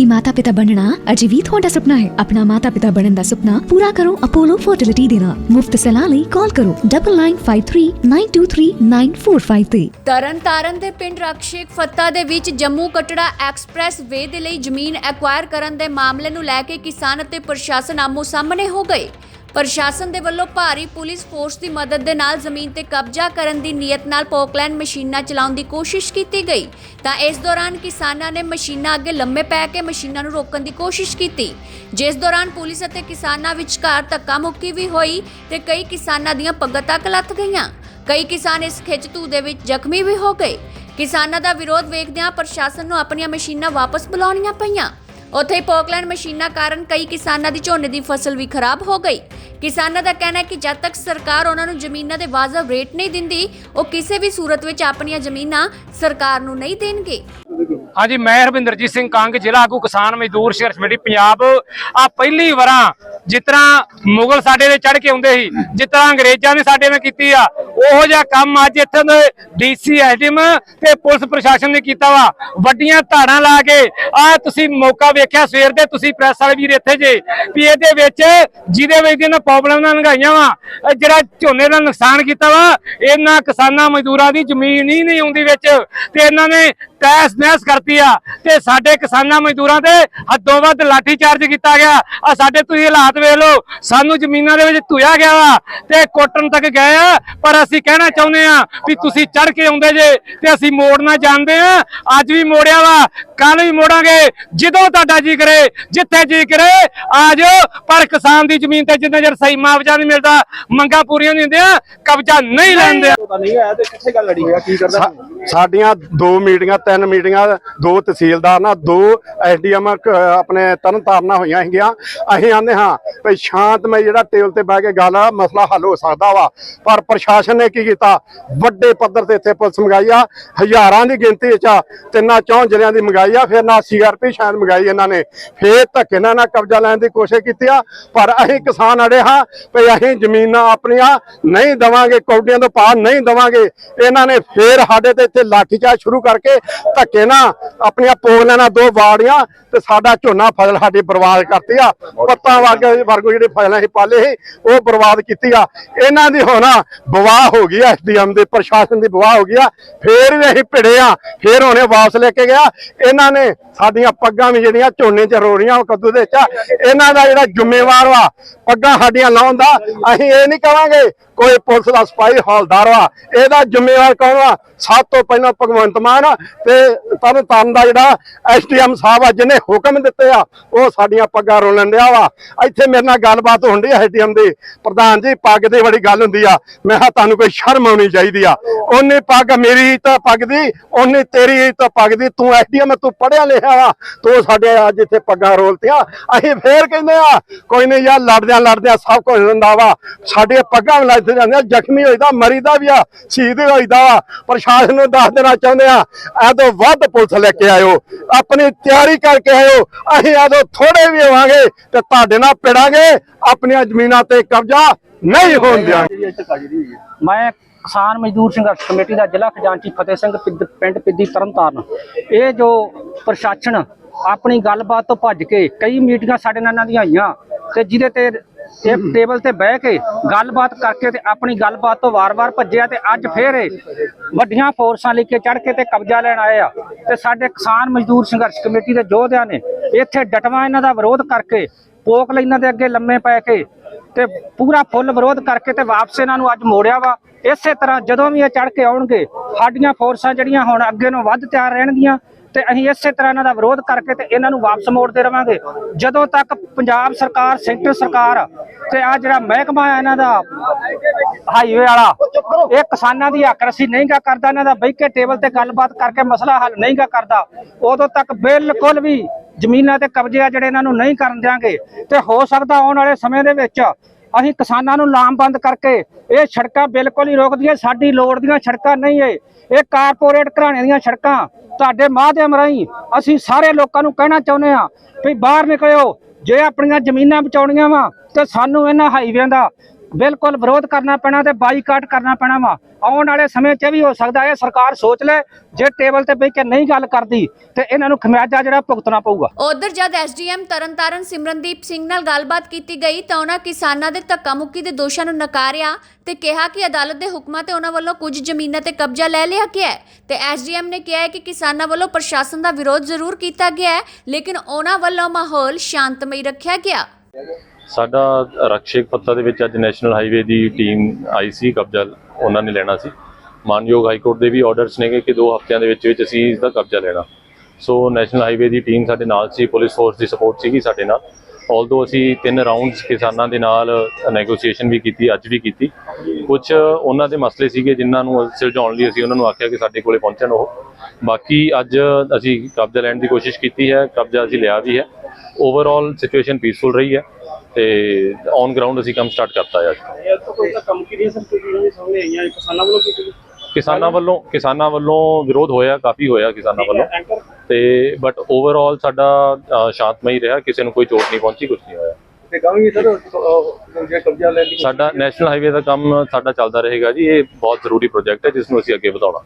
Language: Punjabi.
ਕਿ ਮਾਤਾ-ਪਿਤਾ ਬਣਨਾ ਅਜੇ ਵੀ ਤੁਹਾਡਾ ਸੁਪਨਾ ਹੈ। ਆਪਣਾ ਮਾਤਾ-ਪਿਤਾ ਬਣਨ ਦਾ ਸੁਪਨਾ ਪੂਰਾ ਕਰੋ ਅਪੋਲੋ ਫਰਟੀਲਿਟੀ ਦੇ ਨਾਲ। ਮੁਫਤ ਸਲਾਹ ਲਈ ਕਾਲ ਕਰੋ 9953923945 ਤੇ ਤਰਨ ਤਾਰਨ ਦੇ ਪਿੰਡ ਰਕਸ਼ੇਕ ਫੱਤਾ ਦੇ ਵਿੱਚ ਜੰਮੂ ਕਟੜਾ ਐਕਸਪ੍ਰੈਸ ਵੇ ਦੇ ਲਈ ਜ਼ਮੀਨ ਐਕਵਾਇਰ ਕਰਨ ਦੇ ਮਾਮਲੇ ਨੂੰ ਲੈ ਕੇ ਕਿਸਾਨ ਅਤੇ ਪ੍ਰਸ਼ਾਸਨ ਆਮੋ ਸਾਹਮਣੇ ਹੋ ਗਏ। ਪ੍ਰਸ਼ਾਸਨ ਦੇ ਵੱਲੋਂ ਭਾਰੀ ਪੁਲਿਸ ਫੋਰਸ ਦੀ ਮਦਦ ਦੇ ਨਾਲ ਜ਼ਮੀਨ ਤੇ ਕਬਜ਼ਾ ਕਰਨ ਦੀ ਨੀਅਤ ਨਾਲ ਪੋਕਲੈਂਡ ਮਸ਼ੀਨਾਂ ਚਲਾਉਣ ਦੀ ਕੋਸ਼ਿਸ਼ ਕੀਤੀ ਗਈ। ਤਾਂ ਇਸ ਦੌਰਾਨ ਕਿਸਾਨਾਂ ਨੇ ਮਸ਼ੀਨਾਂ ਅੱਗੇ ਲੰਮੇ ਪੈ ਕੇ ਮਸ਼ੀਨਾਂ ਨੂੰ ਰੋਕਣ ਦੀ ਕੋਸ਼ਿਸ਼ ਕੀਤੀ। ਜਿਸ ਦੌਰਾਨ ਪੁਲਿਸ ਅਤੇ ਕਿਸਾਨਾਂ ਵਿਚਕਾਰ ਧੱਕਾ ਮੁੱਕੀ ਵੀ ਹੋਈ ਤੇ ਕਈ ਕਿਸਾਨਾਂ ਦੀਆਂ ਪੱਗਾਂ ਤੱਕ ਲੱਥ ਗਈਆਂ। ਕਈ ਕਿਸਾਨ ਇਸ ਖਿੱਚਤੂ ਦੇ ਵਿੱਚ ਜ਼ਖਮੀ ਵੀ ਹੋ ਗਏ। ਕਿਸਾਨਾਂ ਦਾ ਵਿਰੋਧ ਵੇਖਦਿਆਂ ਪ੍ਰਸ਼ਾਸਨ ਨੂੰ ਆਪਣੀਆਂ ਮਸ਼ੀਨਾਂ ਵਾਪਸ ਬੁਲਾਉਣੀਆਂ ਪਈਆਂ। ਉੱਥੇ ਹੀ ਪੋਕਲੈਂਡ ਮਸ਼ੀਨਾਂ ਕਾਰਨ ਕਈ ਕਿਸਾਨਾਂ ਦੀ ਝੋਨੇ ਦੀ ਫਸਲ ਵੀ ਖਰਾਬ ਹੋ ਗਈ। ਕਿਸਾਨਾਂ ਦਾ ਕਹਿਣਾ ਹੈ ਕਿ ਜਦ ਤੱਕ ਸਰਕਾਰ ਉਹਨਾਂ ਨੂੰ ਜ਼ਮੀਨਾਂ ਦੇ ਵਾਜਬ ਰੇਟ ਨਹੀਂ ਦਿੰਦੀ, ਉਹ ਕਿਸੇ ਵੀ ਸੂਰਤ ਵਿੱਚ ਆਪਣੀਆਂ ਜ਼ਮੀਨਾਂ ਸਰਕਾਰ ਨੂੰ ਨਹੀਂ ਦੇਣਗੇ। ਹਾਂਜੀ, ਮੈਂ ਹਰਵਿੰਦਰਜੀਤ ਸਿੰਘ ਕੰਗ, ਜ਼ਿਲ੍ਹਾ ਆਗੂ ਕਿਸਾਨ ਮਜ਼ਦੂਰ ਸੰਘਰਸ਼ ਕਮੇਟੀ, ਪੰਜਾਬ। ਆ ਪਹਿਲੀ ਵਾਰਾਂ ਜਿਸ ਤਰ੍ਹਾਂ ਮੁਗਲ ਸਾਡੇ ਦੇ ਚੜ ਕੇ ਆਉਂਦੇ ਸੀ, ਜਿਸ ਤਰ੍ਹਾਂ ਅੰਗਰੇਜ਼ਾਂ ਨੇ ਸਾਡੇ ਨਾਲ ਕੀਤੀ ਆ, ਉਹੋ ਜਿਹਾ ਕੰਮ ਅੱਜ ਇੱਥੇ ਦੇ ਡੀਸੀ ਐਸਡੀਐਮ ਤੇ ਪੁਲਿਸ ਪ੍ਰਸ਼ਾਸਨ ਨੇ ਕੀਤਾ ਵਾ। ਵੱਡੀਆਂ ਧਾੜਾਂ ਲਾ ਕੇ, ਆ ਤੁਸੀਂ ਮੌਕਾ ਵੇਖਿਆ ਸਵੇਰ ਦੇ, ਤੁਸੀਂ ਪ੍ਰੈਸ ਵਾਲੇ ਵੀਰ ਇੱਥੇ ਜੇ, ਵੀ ਇਹਦੇ ਵਿੱਚ ਜਿਹਦੇ ਵਿੱਚ ਇਹਨਾਂ ਪ੍ਰੋਬਲਮ ਨਾਲ ਲੰਘਾਈਆਂ ਵਾ, ਇਹ ਜਿਹੜਾ ਝੋਨੇ ਦਾ ਨੁਕਸਾਨ ਕੀਤਾ ਵਾ, ਇਹਨਾਂ ਕਿਸਾਨਾਂ ਮਜ਼ਦੂਰਾਂ ਦੀ ਜ਼ਮੀਨ ਹੀ ਨਹੀਂ ਆਉਂਦੀ ਵਿੱਚ, ਤੇ ਇਹਨਾਂ ਨੇ ਤੈਸ ਨੈਸ ਕਰਤੀ ਆ, ਤੇ ਸਾਡੇ ਕਿਸਾਨਾਂ ਮਜ਼ਦੂਰਾਂ ਤੇ ਹੱਦੋਂ ਵੱਧ ਲਾਠੀ ਚਾਰਜ ਕੀਤਾ ਗਿਆ। ਆ ਸਾਡੇ ਤੁਸੀਂ ਹਾਲਾਤ ਵੇਖ ਲਓ ਸਾਨੂੰ ਜ਼ਮੀਨਾਂ ਦੇ ਵਿੱਚ ਧੁਇਆ ਗਿਆ ਵਾ ਤੇ ਕੋਟਣ ਤੱਕ ਗਏ ਆ ਪਰ ਅਸੀਂ ਕਹਿਣਾ ਚਾਹੁੰਦੇ ਆ ਵੀ ਤੁਸੀਂ ਚੜ ਕੇ ਆਉਂਦੇ ਜੇ ਤੇ ਅਸੀਂ ਮੋੜਨਾ ਜਾਣਦੇ ਆ। ਅੱਜ ਵੀ ਮੋੜਿਆ ਵਾ ਕੱਲ ਵੀ ਮੋੜਾਂਗੇ ਜਦੋਂ ਤੁਹਾਡਾ ਜੀ ਕਰੇ ਜਿੱਥੇ ਜੀ ਕਰੇ ਆ ਜਾਓ। ਪਰ ਕਿਸਾਨ ਦੀ ਜ਼ਮੀਨ ਤੇ ਜਿੰਨਾ ਚਿਰ ਸਹੀ ਮੁਆਵਜ਼ਾ ਨਹੀਂ ਮਿਲਦਾ ਮੰਗਾਂ ਪੂਰੀਆਂ ਨਹੀਂ ਹੁੰਦੀਆਂ ਕਬਜ਼ਾ ਨਹੀਂ ਲੈਂਦੇ ਪਤਾ ਨਹੀਂ ਆਇਆ ਤੇ ਕਿੱਥੇ ਗੱਲ ਲੜੀ ਹੋਇਆ ਕੀ ਕਰਦਾ ਸਾ- ਸਾਡੀਆਂ ਦੋ ਮੀਟਿੰਗਾਂ ਤਿੰਨ ਮੀਟਿੰਗਾਂ ਦੋ ਤਹਿਸੀਲਦਾਰ ਨਾਲ ਦੋ ਐਸਡੀਐਮ ਆਪਣੇ ਤਰਨ ਤਾਰਨਾ ਹੋਈਆਂ ਹੈਗੀਆਂ ਅਸੀਂ ਆਂਦੇ ਹਾਂ ਵੀ ਸ਼ਾਂਤਮਈ ਜਿਹੜਾ ਟੇਬਲ ਤੇ ਬਹਿ ਕੇ ਗੱਲ ਮਸਲਾ ਹੱਲ ਹੋ ਸਕਦਾ ਵਾ। ਪਰ ਪ੍ਰਸ਼ਾਸਨ ਨੇ ਕੀ ਕੀਤਾ? ਵੱਡੇ ਪੱਧਰ ਤੇ ਇੱਥੇ ਪੁਲਿਸ ਮੰਗਾਈ ਆ ਹਜ਼ਾਰਾਂ ਦੀ ਗਿਣਤੀ ਆ ਤਿੰਨਾਂ ਚੌਂ ਜ਼ਿਲ੍ਹਿਆਂ ਦੀ ਮੰਗਾਈ ਆ ਫਿਰ ਨਾ ਸੀਆਰਪੀ ਸ਼ਾਇਦ ਮੰਗਾਈ ਇਹਨਾਂ ਨੇ। ਫਿਰ ਧੱਕੇ ਨਾਲ ਨਾ ਕਬਜ਼ਾ ਲੈਣ ਦੀ ਕੋਸ਼ਿਸ਼ ਕੀਤੀ ਆ ਪਰ ਅਸੀਂ ਕਿਸਾਨ ਅੜੇ ਹਾਂ ਵੀ ਅਸੀਂ ਜ਼ਮੀਨਾਂ ਆਪਣੀਆਂ ਨਹੀਂ ਦਵਾਂਗੇ ਕੌਡੀਆਂ ਤੋਂ ਪਾਰ ਨਹੀਂ ਦਵਾਂਗੇ। ਇਹਨਾਂ ਨੇ ਫੇਰ ਸਾਡੇ ਤੇ ਇੱਥੇ ਲਾਠੀਚਾਰਜ ਸ਼ੁਰੂ ਕਰਕੇ ਧੱਕੇ ਨਾਲ ਆਪਣੀਆਂ ਪੋਗਲਾਂ ਨਾਲ ਦੋ ਵਾੜੀਆਂ ਤੇ ਸਾਡਾ ਝੋਨਾ ਫਸਲ ਸਾਡੀ ਬਰਬਾਦ ਕਰਤੀ ਆ। ਪੱਤਾਂ ਵਰਗੇ ਵਰਗੋ ਜਿਹੜੇ ਫਸਲਾਂ ਸੀ ਪਾਲੇ ਸੀ, ਉਹ ਬਰਬਾਦ ਕੀਤੀ ਆ। ਇਹਨਾਂ ਦੀ ਹੁਣ ਬਵਾਹ ਹੋ ਗਈ ਐਸਡੀਐਮ ਦੇ, ਪ੍ਰਸ਼ਾਸਨ ਦੀ ਬਵਾਹ ਹੋ ਗਈ ਆ। ਫੇਰ ਵੀ ਅਸੀਂ ਭਿੜੇ ਆ। ਫੇਰ ਹੁਣੇ ਵਾਪਸ ਲੈ ਕੇ ਗਿਆ। ਇਹਨਾਂ ਨੇ ਸਾਡੀਆਂ ਪੱਗਾਂ ਵੀ ਜਿਹੜੀਆਂ ਝੋਨੇ 'ਚ ਰੋੜੀਆਂ ਉਹ ਕੱਦੂ ਦੇ ਚ ਇਹਨਾਂ ਦਾ ਜਿਹੜਾ ਜ਼ਿੰਮੇਵਾਰ ਵਾ, ਪੱਗਾਂ ਸਾਡੀਆਂ ਲਾਉਣ ਦਾ ਅਸੀਂ ਇਹ ਨਹੀਂ ਕਵਾਂਗੇ ਕੋਈ ਪੁਲਿਸ ਦਾ ਸਿਪਾਹੀ ਹੌਲਦਾਰ ਵਾ। ਇਹਦਾ ਜ਼ਿੰਮੇਵਾਰ ਕੌਣ ਵਾ? ਸਭ ਤੋਂ ਪਹਿਲਾਂ ਭਗਵੰਤ ਮਾਨ ਤੇ ਤਨ ਤਾਰਨ ਦਾ ਜਿਹੜਾ ਐਸਡੀਐਮ ਸਾਹਿਬ ਆ, ਜਿਹਨੇ ਹੁਕਮ ਦਿੱਤੇ ਆ, ਉਹ ਸਾਡੀਆਂ ਪੱਗਾਂ ਰੋਲਣ ਡਿਆ ਵਾ। ਇੱਥੇ ਮੇਰੇ ਨਾਲ ਗੱਲਬਾਤ ਹੁੰਦੀ ਆ ਐਸਡੀਐਮ ਦੀ। ਪ੍ਰਧਾਨ ਜੀ, ਪੱਗ ਦੀ ਬੜੀ ਗੱਲ ਹੁੰਦੀ ਆ। ਮੈਂ ਕਿਹਾ, ਤੁਹਾਨੂੰ ਕੋਈ ਸ਼ਰਮ ਆਉਣੀ ਚਾਹੀਦੀ ਆ। ਉਹਨੇ ਪੱਗ ਮੇਰੀ ਤਾਂ ਪੱਗ ਦੀ ਉਹਨੇ ਤੇਰੀ ਤਾਂ ਪੱਗ ਦੀ। ਤੂੰ ਐਸਡੀਐਮ ਤੂੰ ਪੜਿਆ ਲਿਖਿਆ ਵਾ। ਤੂੰ ਸਾਡੇ ਅੱਜ ਇੱਥੇ ਪੱਗਾਂ ਰੋਲਤੀਆਂ। ਅਸੀਂ ਫੇਰ ਕਹਿੰਦੇ ਆ, ਕੋਈ ਨਹੀਂ ਯਾਰ, ਲੜਦਿਆਂ ਲੜਦਿਆਂ ਸਭ ਕੁਝ ਹੁੰਦਾ ਵਾ। ਸਾਡੇ ਪੱਗਾਂ ਵੀ ਲੱਥ ਜਾਂਦੀਆਂ। ਜ਼ਖਮੀ ਹੋਈਦਾ, ਮਰੀਦਾ ਵੀ ਆ, ਸ਼ਹੀਦ ਹੋਈਦਾ ਵਾ। ਪ੍ਰਸ਼ਾਸਨ ਨੂੰ ਦੱਸ ਦੇਣਾ ਚਾਹੁੰਦੇ ਆ ਇਹ ਵੱਧ ਪੁਲਿਸ ਲੈ ਕੇ ਆਇਓ। ਆਪਣੀ ਤਿਆਰੀ ਕਰਕੇ ਆਇਓ। ਅਸੀਂ ਐਦੋਂ ਥੋੜੇ ਵੀ ਹੋਵਾਂਗੇ ਤੇ ਤੁਹਾਡੇ ਨਾਲ ਪਿੜਾਂਗੇ ਆਪਣੀਆਂ ਜ਼ਮੀਨਾਂ ਤੇ ਕਬਜ਼ਾ ਨਹੀਂ ਹੋਣ ਦਿਆਂਗੇ। ਮੈਂ ਕਿਸਾਨ ਮਜ਼ਦੂਰ ਸੰਘਰਸ਼ ਕਮੇਟੀ ਦਾ ਜ਼ਿਲ੍ਹਾ ਖਜ਼ਾਨਚੀ ਫਤਿਹ ਸਿੰਘ ਪਿੰਡ- ਪਿੱਦੀ ਤਰਨਤਾਰਨ। ਇਹ ਜੋ ਪ੍ਰਸ਼ਾਸਨ ਆਪਣੀ ਗੱਲਬਾਤ ਤੋਂ ਭੱਜ ਕੇ ਕਈ ਮੀਟਿੰਗਾਂ ਸਾਡੇ ਨਾਲ ਇਹਨਾਂ ਦੀਆਂ ਹੋਈਆਂ ਤੇ ਜਿਹਦੇ ਤੇ ਇਹ ਟੇਬਲ ਤੇ ਬਹਿ ਕੇ ਗੱਲਬਾਤ ਕਰਕੇ ਤੇ ਆਪਣੀ ਗੱਲਬਾਤ ਤੋਂ ਵਾਰ-ਵਾਰ ਭੱਜਿਆ ਤੇ ਅੱਜ ਫੇਰ ਇਹ ਵੱਡੀਆਂ ਫੋਰਸਾਂ ਲੈ ਕੇ ਚੜ ਕੇ ਤੇ ਕਬਜ਼ਾ ਲੈਣ ਆਏ ਆ। ਤੇ ਸਾਡੇ ਕਿਸਾਨ ਮਜ਼ਦੂਰ ਸੰਘਰਸ਼ ਕਮੇਟੀ ਦੇ ਯੋਧਿਆਂ ਨੇ ਇੱਥੇ ਡਟਵਾ ਇਹਨਾਂ ਦਾ ਵਿਰੋਧ ਕਰਕੇ ਪੋਕ ਇਹਨਾਂ ਦੇ ਅੱਗੇ ਲੰਮੇ ਪੈ ਕੇ ਤੇ ਪੂਰਾ ਫੁੱਲ ਵਿਰੋਧ ਕਰਕੇ ਤੇ ਵਾਪਸ ਇਹਨਾਂ ਨੂੰ ਅੱਜ ਮੋੜਿਆ ਵਾ। ਇਸੇ ਤਰ੍ਹਾਂ ਜਦੋਂ ਵੀ ਇਹ ਚੜ ਕੇ ਆਉਣਗੇ, ਸਾਡੀਆਂ ਫੋਰਸਾਂ ਜਿਹੜੀਆਂ ਹੁਣ ਅੱਗੇ ਨੂੰ ਵੱਧ ਤਿਆਰ ਰਹਿਣਗੀਆਂ। ਤੇ ਅਸੀਂ ਇਸੇ ਤਰ੍ਹਾਂ ਇਹਨਾਂ ਦਾ ਵਿਰੋਧ ਕਰਕੇ ਤੇ ਇਹਨਾਂ ਨੂੰ ਵਾਪਸ ਮੋੜਦੇ ਰਵਾਂਗੇ। ਜਦੋਂ ਤੱਕ ਪੰਜਾਬ ਸਰਕਾਰ, ਸੈਂਟਰ ਸਰਕਾਰ ਤੇ ਆ ਜਿਹੜਾ ਮਹਿਕਮਾ ਹੈ ਇਹਨਾਂ ਦਾ ਹਾਈਵੇ ਵਾਲਾ, ਇਹ ਕਿਸਾਨਾਂ ਦੀ ਹੱਕ ਰਸੀ ਨਹੀਂਗਾ ਕਰਦਾ, ਇਹਨਾਂ ਦਾ ਬਹਿ ਕੇ ਟੇਬਲ ਤੇ ਗੱਲਬਾਤ ਕਰਕੇ ਮਸਲਾ ਹੱਲ ਨਹੀਂਗਾ ਕਰਦਾ। ਉਦੋਂ ਤੱਕ ਬਿਲਕੁਲ ਵੀ ਜ਼ਮੀਨਾਂ ਤੇ ਕਬਜ਼ੇ ਆ ਜਿਹੜੇ ਇਹਨਾਂ ਨੂੰ ਨਹੀਂ ਕਰਨ ਦਿਆਂਗੇ। ਤੇ ਹੋ ਸਕਦਾ ਆਉਣ ਵਾਲੇ ਸਮੇਂ ਦੇ ਵਿੱਚ ਅਸੀਂ ਕਿਸਾਨਾਂ ਨੂੰ ਲਾਮਬੰਦ ਕਰਕੇ ਇਹ ਸੜਕਾਂ ਬਿਲਕੁਲ ਹੀ ਰੋਕ ਦਈਏ ਸਾਡੀ ਲੋੜ ਦੀਆਂ ਸੜਕਾਂ ਨਹੀਂ ਏ ਇਹ ਕਾਰਪੋਰੇਟ ਘਰਾਣੇ ਦੀਆਂ ਸੜਕਾਂ ਤੁਹਾਡੇ ਮਾਧਿਅਮ ਰਾਹੀਂ ਅਸੀਂ ਸਾਰੇ ਲੋਕਾਂ ਨੂੰ ਕਹਿਣਾ ਚਾਹੁੰਦੇ ਆ ਵੀ ਬਾਹਰ ਨਿਕਲਿਓ, ਜੇ ਆਪਣੀਆਂ ਜ਼ਮੀਨਾਂ ਬਚਾਉਣੀਆਂ ਵਾ, ਤੇ ਸਾਨੂੰ ਇਹਨਾਂ ਹਾਈਵੇਆਂ ਦਾ ਬਿਲਕੁਲ ਵਿਰੋਧ ਕਰਨਾ ਪੈਣਾ ਤੇ ਬਾਈਕਾਟ ਕਰਨਾ ਪੈਣਾ ਵਾ। ਆਉਣ ਵਾਲੇ ਸਮੇਂ 'ਚ ਵੀ ਹੋ ਸਕਦਾ ਹੈ, ਸਰਕਾਰ ਸੋਚ ਲੈ, ਜੇ ਟੇਬਲ ਤੇ ਬਹਿ ਕੇ ਨਹੀਂ ਗੱਲ ਕਰਦੀ, ਤੇ ਇਹਨਾਂ ਨੂੰ ਖਮਿਆਜਾ ਜਿਹੜਾ ਭੁਗਤਣਾ ਪਊਗਾ। ਉਧਰ ਜਦ ਐਸਡੀਐਮ ਤਰਨਤਾਰਨ ਸਿਮਰਨਦੀਪ ਸਿੰਘ ਨਾਲ ਗੱਲਬਾਤ ਕੀਤੀ ਗਈ, ਤਾਂ ਉਹਨਾਂ ਕਿਸਾਨਾਂ ਦੇ ਧੱਕਾ ਦੇ ਦੋਸ਼ਾਂ ਨੂੰ ਨਕਾਰਿਆ ਤੇ ਕਿਹਾ ਕਿ ਅਦਾਲਤ ਦੇ ਹੁਕਮਾਂ ਤੇ ਉਹਨਾਂ ਵੱਲੋਂ ਕੁਝ ਜ਼ਮੀਨਾਂ ਤੇ ਕਬਜ਼ਾ ਲੈ ਲਿਆ ਗਿਆ ਹੈ। ਤੇ ਐਸਡੀਐਮ ਨੇ ਕਿਹਾ ਕਿ ਕਿਸਾਨਾਂ ਵੱਲੋਂ ਪ੍ਰਸ਼ਾਸਨ ਦਾ ਵਿਰੋਧ ਜ਼ਰੂਰ ਕੀਤਾ ਗਿਆ ਲੇਕਿਨ ਉਹਨਾਂ ਵੱਲੋਂ ਮਾਹੌਲ ਸ਼ਾਂਤਮਈ ਰੱਖਿਆ ਗਿਆ। ਸਾਡਾ ਰਕਸ਼ਕ ਪੱਤਾ ਦੇ ਵਿੱਚ ਅੱਜ ਨੈਸ਼ਨਲ ਹਾਈਵੇ ਦੀ ਟੀਮ ਆਈ ਸੀ, ਕਬਜ਼ਾ ਉਹਨਾਂ ਨੇ ਲੈਣਾ ਸੀ। ਮਾਨਯੋਗ ਹਾਈ ਕੋਰਟ ਦੇ ਵੀ ਆਰਡਰਸ ਨੇਗੇ ਕਿ 2 ਹਫ਼ਤਿਆਂ ਦੇ ਵਿੱਚ ਵਿੱਚ ਅਸੀਂ ਇਸ ਦਾ ਕਬਜ਼ਾ ਲੈਣਾ। ਸੋ ਨੈਸ਼ਨਲ ਹਾਈਵੇ ਦੀ ਟੀਮ ਸਾਡੇ ਨਾਲ ਸੀ, ਪੁਲਿਸ ਫੋਰਸ ਦੀ ਸਪੋਰਟ ਸੀਗੀ ਸਾਡੇ ਨਾਲ। ਆਲਦੋ ਅਸੀਂ ਤਿੰਨ ਰਾਉਂਡਸ ਕਿਸਾਨਾਂ ਦੇ ਨਾਲ ਨੈਗੋਸੀਏਸ਼ਨ ਵੀ ਕੀਤੀ, ਅੱਜ ਵੀ ਕੀਤੀ। ਕੁਝ ਉਹਨਾਂ ਦੇ ਮਸਲੇ ਸੀਗੇ ਜਿਨ੍ਹਾਂ ਨੂੰ ਸੁਲਝਾਉਣ ਲਈ ਅਸੀਂ ਉਹਨਾਂ ਨੂੰ ਆਖਿਆ ਕਿ ਸਾਡੇ ਕੋਲੇ ਪਹੁੰਚਣ ਉਹ। ਬਾਕੀ ਅੱਜ ਅਸੀਂ ਕਬਜ਼ਾ ਲੈਣ ਦੀ ਕੋਸ਼ਿਸ਼ ਕੀਤੀ ਹੈ, ਕਬਜ਼ਾ ਅਸੀਂ ਲਿਆ ਵੀ ਹੈ। ਓਵਰਆਲ ਸਿਚੁਏਸ਼ਨ ਪੀਸਫੁਲ ਰਹੀ ਹੈ। ਤੇ ਔਨ ਗਰਾਊਂਡ ਅਸੀਂ ਕੰਮ ਸਟਾਰਟ ਕਰਤਾ ਹੈ ਅੱਜ। ਇਹ ਤਾਂ ਕੋਈ ਤਾਂ ਕੰਮ ਕੀ ਨਹੀਂ ਸਰ ਕੋਈ ਜਿਹੜੇ ਸਾਹਮਣੇ ਆਈਆਂ ਕਿਸਾਨਾਂ ਵੱਲੋਂ ਕੀਤੀ ਕਿਸਾਨਾਂ ਵੱਲੋਂ ਕਿਸਾਨਾਂ ਵੱਲੋਂ ਵਿਰੋਧ ਹੋਇਆ ਕਾਫੀ ਹੋਇਆ ਕਿਸਾਨਾਂ ਵੱਲੋਂ। ਤੇ ਬਟ ਓਵਰਆਲ ਸਾਡਾ ਸ਼ਾਂਤਮਈ ਰਿਹਾ ਕਿਸੇ ਨੂੰ ਕੋਈ ਚੋਟ ਨਹੀਂ ਪਹੁੰਚੀ ਕੁਝ ਨਹੀਂ ਹੋਇਆ। ਤੇ ਗਾਂਵੀ ਸਰ ਜੇ ਕਬਜ਼ਾ ਲੈਣ ਦੀ ਸਾਡਾ ਨੈਸ਼ਨਲ ਹਾਈਵੇ ਦਾ ਕੰਮ ਸਾਡਾ ਚੱਲਦਾ ਰਹੇਗਾ ਜੀ ਇਹ ਬਹੁਤ ਜ਼ਰੂਰੀ ਪ੍ਰੋਜੈਕਟ ਹੈ ਜਿਸ ਨੂੰ ਅਸੀਂ ਅੱਗੇ ਵਧਾਉਣਾ।